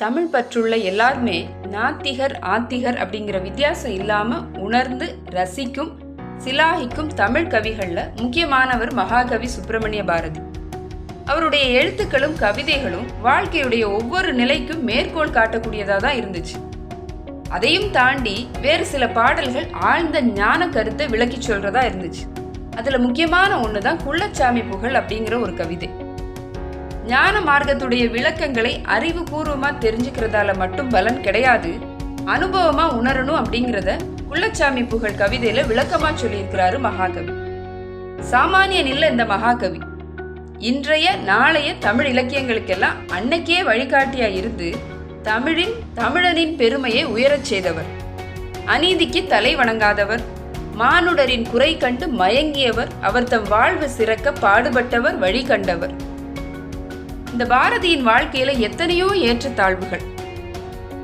தமிழ் பற்றுள்ள எல்லாருமே நாத்திகர் ஆத்திகர் அப்படிங்கிற வித்தியாசம் இல்லாம உணர்ந்து ரசிக்கும் சிலாகிக்கும் தமிழ் கவிகள்ல முக்கியமானவர் மகாகவி சுப்பிரமணிய பாரதி. அவருடைய எழுத்துக்களும் கவிதைகளும் வாழ்க்கையுடைய ஒவ்வொரு நிலைக்கும் மேற்கோள் காட்டக்கூடியதாக தான் இருந்துச்சு. அதையும் தாண்டி வேறு சில பாடல்கள் ஆழ்ந்த ஞான கருத்தை விளக்கி சொல்றதா இருந்துச்சு. அதுல முக்கியமான ஒன்று தான் குள்ளச்சாமி புகழ் அப்படிங்கிற ஒரு கவிதை. ஞான மார்க்கத்துடைய விளக்கங்களை அறிவுபூர்வமாக தெரிஞ்சுக்கிறதால மட்டும் பலன் கிடையாது. அனுபவமா உணரணும் அப்படிங்கிறத குள்ளச்சாமி புகழ் கவிதையில விளக்கமா சொல்லியிருக்கிறாரு மகாகவி. சாமானியன் இல்லை இந்த மகாகவி. இன்றைய நாளைய தமிழ் இலக்கியங்களுக்கெல்லாம் அன்னைக்கே வழிகாட்டியா இருந்து தமிழின் தமிழனின் பெருமையை உயரச் செய்தவர். அநீதிக்கு தலை வணங்காதவர். மானுடரின் குறை கண்டு மயங்கியவர். அவர் தம் வாழ்வு சிறக்க பாடுபட்டவர் வழி கண்டவர். இந்த பாரதியின் வாழ்க்கையில எத்தனையோ ஏற்றத்தாழ்வுகள்.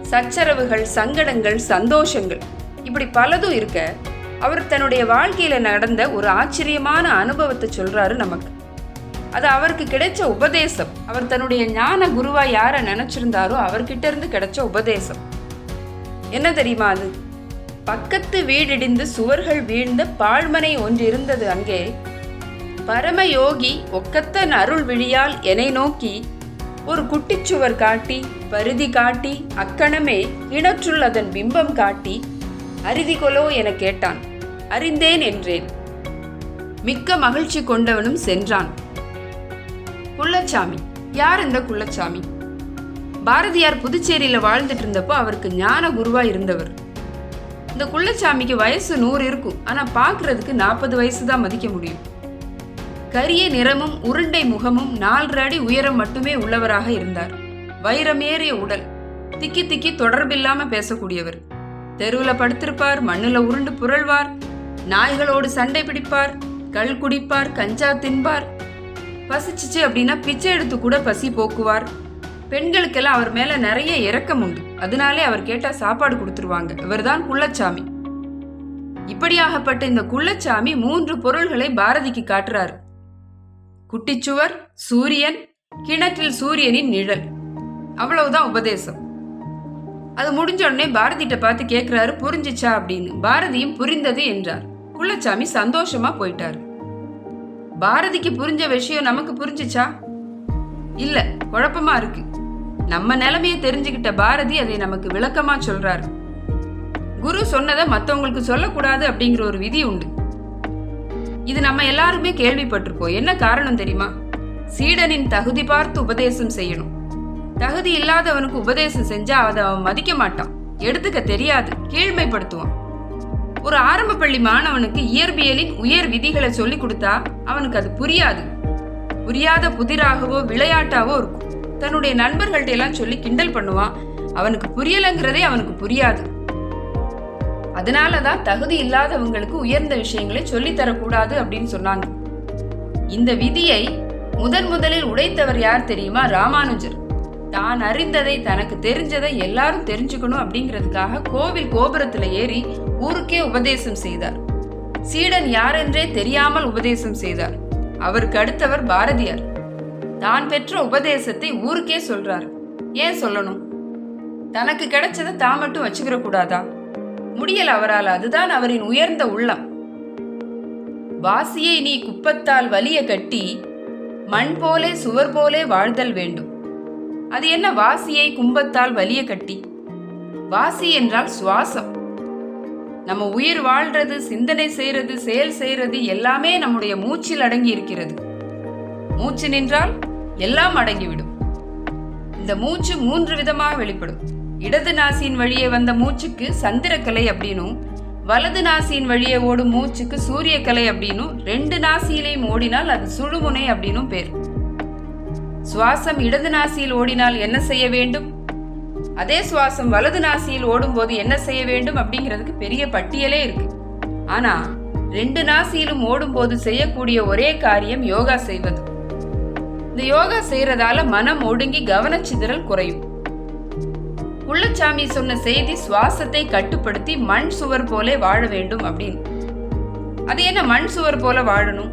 சச்சரவுகள் சங்கடங்கள் சந்தோஷங்கள் இப்படி பலதும் இருக்க அவர் தன்னுடைய வாழ்க்கையில நடந்த ஒரு ஆச்சரியமான அனுபவத்தை சொல்றாரு நமக்கு. அது அவருக்கு கிடைச்ச உபதேசம். அவர் தன்னுடைய ஞான குருவா யார நினைச்சிருந்தாரோ அவர்கிட்ட இருந்து கிடைச்ச உபதேசம். என்ன தெரியுமா அது? பக்கத்து வீடிடிந்து சுவர்கள் வீழ்ந்த பாழ்மனை ஒன்று இருந்தது அங்கே பரமயோகி ஒக்கத்தன் அருள் விழியால் என்னை நோக்கி ஒரு குட்டிச்சுவர் காட்டி பருதி காட்டி அக்கணமே கிணற்றுள் அதன் பிம்பம் காட்டி அரிதிகொலோ என கேட்டான். அறிந்தேன் என்றேன். மிக்க மகிழ்ச்சி கொண்டவனும் சென்றான். குள்ளச்சாமி யார் இந்த குள்ளச்சாமி? பாரதியார் புதுச்சேரியில் வாழ்ந்துட்டு இருந்தப்போ அவருக்கு ஞான குருவா இருந்தவர். இந்த குள்ளச்சாமிக்கு வயசு நூறு இருக்கும். ஆனா பார்க்குறதுக்கு நாற்பது வயசு தான் மதிக்க முடியும். கரிய நிறமும் உருண்டை முகமும் நாலு அடி உயரம் மட்டுமே உள்ளவராக இருந்தார். வைரமேறிய உடல். திக்கி திக்கி தொடர்பில்லாம பேசக்கூடியவர். தெருவுல படுத்திருப்பார் மண்ணுல உருண்டு புரள்வார் நாய்களோடு சண்டை பிடிப்பார் கள் குடிப்பார் கஞ்சா தின்பார். பசிச்சுச்சு அப்படின்னா பிச்சை எடுத்து கூட பசி போக்குவார். பெண்களுக்கெல்லாம் அவர் மேல நிறைய இரக்கம் உண்டு. அதனாலே அவர் கேட்டா சாப்பாடு கொடுத்துருவாங்க. இவர்தான் குள்ளச்சாமி. இப்படியாகப்பட்ட இந்த குள்ளச்சாமி மூன்று பொருள்களை பாரதிக்கு காட்டுறாரு. குட்டிச்சுவர் சூரியன் கிணற்றில் சூரியனின் நிழல். அவ்வளவுதான் உபதேசம். அது முடிஞ்ச உடனே பாரதிட்ட பார்த்து கேட்கிறாரு புரிஞ்சிச்சா அப்படின்னு. பாரதியும் புரிந்தது என்றார். குள்ளச்சாமி சந்தோஷமா போயிட்டாரு. பாரதிக்கு புரிஞ்ச விஷயம் நமக்கு புரிஞ்சுச்சா? இல்ல குழப்பமா இருக்கு. நம்ம நிலைமையை தெரிஞ்சுக்கிட்ட பாரதி அதை நமக்கு விளக்கமா சொல்றாரு. குரு சொன்னதை மற்றவங்களுக்கு சொல்லக்கூடாது அப்படிங்கிற ஒரு விதி உண்டு. இது நம்ம எல்லாருமே கேள்விப்பட்டிருப்போம். என்ன காரணம் தெரியுமா? சீடனின் தகுதி பார்த்து உபதேசம் செய்யணும். தகுதி இல்லாதவனுக்கு உபதேசம் செஞ்சா அதை அவன் மதிக்க மாட்டான். எடுத்துக்க தெரியாது கீழ்மைப்படுத்துவான். ஒரு ஆரம்ப பள்ளி மாணவனுக்கு இயற்பியலின் உயர் விதிகளை சொல்லி கொடுத்தா அவனுக்கு அது புரியாது. புரியாத புதிராகவோ விளையாட்டாவோ இருக்கும். தன்னுடைய நண்பர்கள்ட்ட எல்லாம் சொல்லி கிண்டல் பண்ணுவான். அவனுக்கு புரியலைங்கிறதே அவனுக்கு புரியாது. அதனாலதான் தகுதி இல்லாதவங்களுக்கு உயர்ந்த விஷயங்களை சொல்லித் தரக்கூடாது அப்படின்னு சொன்னாங்க. இந்த விதியை முதன் முதலில் உடைத்தவர் யார் தெரியுமா? ராமானுஜர். தான் அறிந்ததை தனக்கு தெரிஞ்சதை எல்லாரும் தெரிஞ்சுக்கணும் அப்படிங்கிறதுக்காக கோவில் கோபுரத்துல ஏறி ஊருக்கே உபதேசம் செய்தார். சீடன் யாரென்றே தெரியாமல் உபதேசம் செய்தார். அவருக்கு அடுத்தவர் பாரதியார். தான் பெற்ற உபதேசத்தை ஊருக்கே சொல்றாரு. ஏன் சொல்லணும்? தனக்கு கிடைச்சதை தான் மட்டும் வச்சுக்கிற கூடாதா? முடியல அவரால். அதுதான் அவரின் உயர்ந்த உள்ளம். வாசியை நீ குப்பத்தால் வலிய கட்டி மண் போலே சுவர் போலே வாழ்தல் வேண்டும். அது என்ன வாசியை கும்பத்தால் வலிய கட்டி? வாசி என்றால் சுவாசம். நம்ம உயிர் வாழ்றது சிந்தனை செய்யறது செயல் செய்யறது எல்லாமே நம்முடைய மூச்சில் அடங்கி இருக்கிறது. மூச்சு நின்றால் எல்லாம் அடங்கிவிடும். இந்த மூச்சு மூன்று விதமாக வெளிப்படும். இடது நாசியின் வழியே வந்த மூச்சுக்கு சந்திரக்கலை அப்படின்னும் வலது நாசியின் வழியே ஓடும் மூச்சுக்கு சூரியக்கலை அப்படின்னும் ரெண்டு நாசியிலையும் ஓடினால் அது சுழுமுனை அப்படின்னும் பேர். சுவாசம் இடது நாசியில் ஓடினால் என்ன செய்ய வேண்டும்? அதே சுவாசம் வலது நாசியில் ஓடும்போது என்ன செய்ய வேண்டும் அப்படிங்கிறதுக்கு பெரிய பட்டியலே இருக்கு. ஆனா ரெண்டு நாசியிலும் ஓடும்போது செய்யக்கூடிய ஒரே காரியம் யோகா செய்வது. இந்த யோகா செய்யறதால மனம் ஒடுங்கி கவனச்சிதறல் குறையும். உள்ளச்சாமி சொன்ன செய்தி சுவாசத்தை கட்டுப்படுத்தி மண் சுவர் போலே வாழ வேண்டும் அப்படின்னு. அது என்ன மண் சுவர் போல வாழணும்?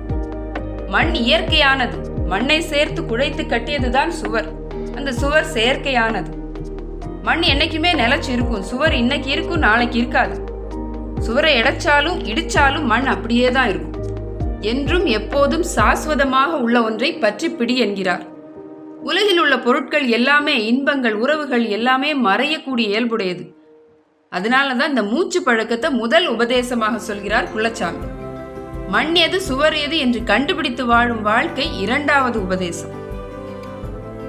மண் இயற்கையானது. மண்ணை சேர்த்து குழைத்து கட்டியதுதான் சுவர். அந்த சுவர் செயற்கையானது. மண் என்னைக்குமே நிலச்சி இருக்கும். சுவர் இன்னைக்கு இருக்கும் நாளைக்கு இருக்காது. சுவரை இடைச்சாலும் இடிச்சாலும் மண் அப்படியே தான் இருக்கும். என்றும் எப்போதும் சாஸ்வதமாக உள்ள ஒன்றை பற்றி பிடி என்கிறார். உலகில் உள்ள பொருட்கள் எல்லாமே இன்பங்கள் உறவுகள் எல்லாமே மறையக்கூடிய இயல்புடையது. அதனால தான் இந்த மூச்சு பழக்கத்தை முதல் உபதேசமாக சொல்கிறார் குலச்சாமி. மண் எது சுவர் எது என்று கண்டுபிடித்து வாழும் வாழ்க்கை இரண்டாவது உபதேசம்.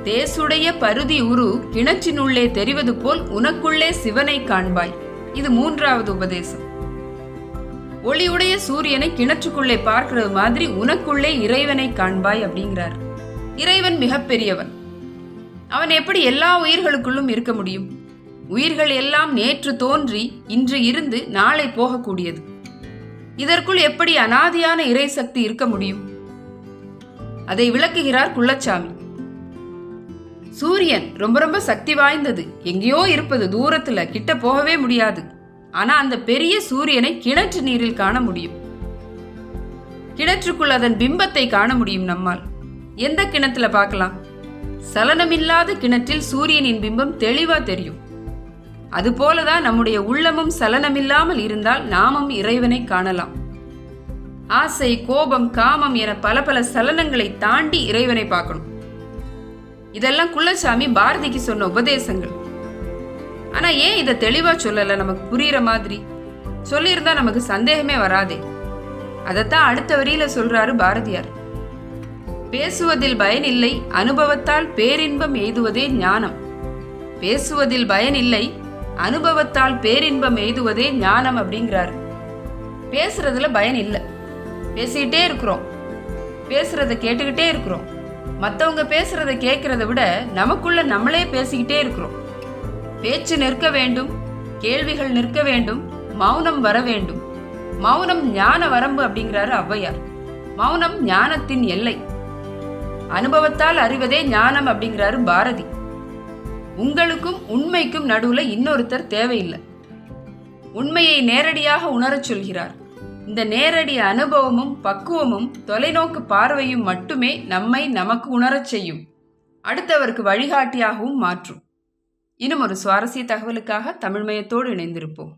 தேசுடைய பருதி உரு கிணற்றினுள்ளே தெரிவது போல் உனக்குள்ளே சிவனை காண்பாய். இது மூன்றாவது உபதேசம். ஒளியுடைய சூரியனை கிணற்றுக்குள்ளே பார்க்கிறது மாதிரி உனக்குள்ளே இறைவனை காண்பாய் அப்படிங்கிறார். இறைவன் மிகப்பெரியவன். அவன் எப்படி எல்லா உயிர்களுக்குள்ளும் இருக்க முடியும்? உயிர்கள் எல்லாம் நேற்று தோன்றி இன்று இருந்து நாளை போகக்கூடியது. இதற்குள் எப்படி அனாதியான இறை சக்தி இருக்க முடியும்? அதை விளக்குகிறார் குள்ளச்சாமி. சூரியன் ரொம்ப ரொம்ப சக்தி வாய்ந்தது. எங்கேயோ இருப்பது தூரத்துல கிட்ட போகவே முடியாது. ஆனா அந்த பெரிய சூரியனை கிணற்று நீரில் காண முடியும். கிணற்றுக்குள் அதன் பிம்பத்தை காண முடியும் நம்மால். எந்த கிணத்துல பார்க்கலாம்? சலனமில்லாத கிணற்றில் சூரியனின் பிம்பம் தெளிவா தெரியும். அதுபோலதான் நம்முடைய உள்ளமும் சலனமில்லாமல் இருந்தால் நாமும் இறைவனை காணலாம். ஆசை கோபம் காமம் என பல பல சலனங்களை தாண்டி இறைவனை பார்க்கணும். இதெல்லாம் குள்ளசாமி பாரதிக்கு சொன்ன உபதேசங்கள். ஆனா ஏன் இதை தெளிவா சொல்லல? நமக்கு புரியுற மாதிரி. சொல்லியிருந்தா நமக்கு சந்தேகமே வராதே. அதைத்தான் அடுத்த வரியில சொல்றாரு பாரதியார். பேசுவதில் பயன் இல்லை அனுபவத்தால் பேரின்பம் எய்துவதே ஞானம். பேசுவதில் பயன் இல்லை அனுபவத்தால் பேரின்பம் எய்துவதே ஞானம் அப்படிங்கிறாரு. பேசுறதுல பயன் இல்லை பேசிக்கிட்டே இருக்கிறோம். பேசுறத கேட்டுக்கிட்டே இருக்கிறோம். மற்றவங்க பேசுறத கேட்கறத விட நமக்குள்ள நம்மளே பேசிக்கிட்டே இருக்கிறோம். பேச்சு நிற்க வேண்டும் கேள்விகள் நிற்க வேண்டும் மௌனம் வர வேண்டும். மௌனம் ஞான வரம்பு அப்படிங்கிறாரு ஔவையார். மௌனம் ஞானத்தின் எல்லை. அனுபவத்தால் அறிவதே ஞானம் அப்படிங்கிறாரு பாரதி. உங்களுக்கும் உண்மைக்கும் நடுவுல இன்னொருத்தர் தேவையில்லை. உண்மையை நேரடியாக உணரச் சொல்கிறார். இந்த நேரடி அனுபவமும் பக்குவமும் தொலைநோக்கு பார்வையும் மட்டுமே நம்மை நமக்கு உணரச் செய்யும். அடுத்தவருக்கு வழிகாட்டியாகவும் மாற்றும். இன்னும் ஒரு சுவாரஸ்ய தகவலுக்காக தமிழ்மயத்தோடு இணைந்திருப்போம்.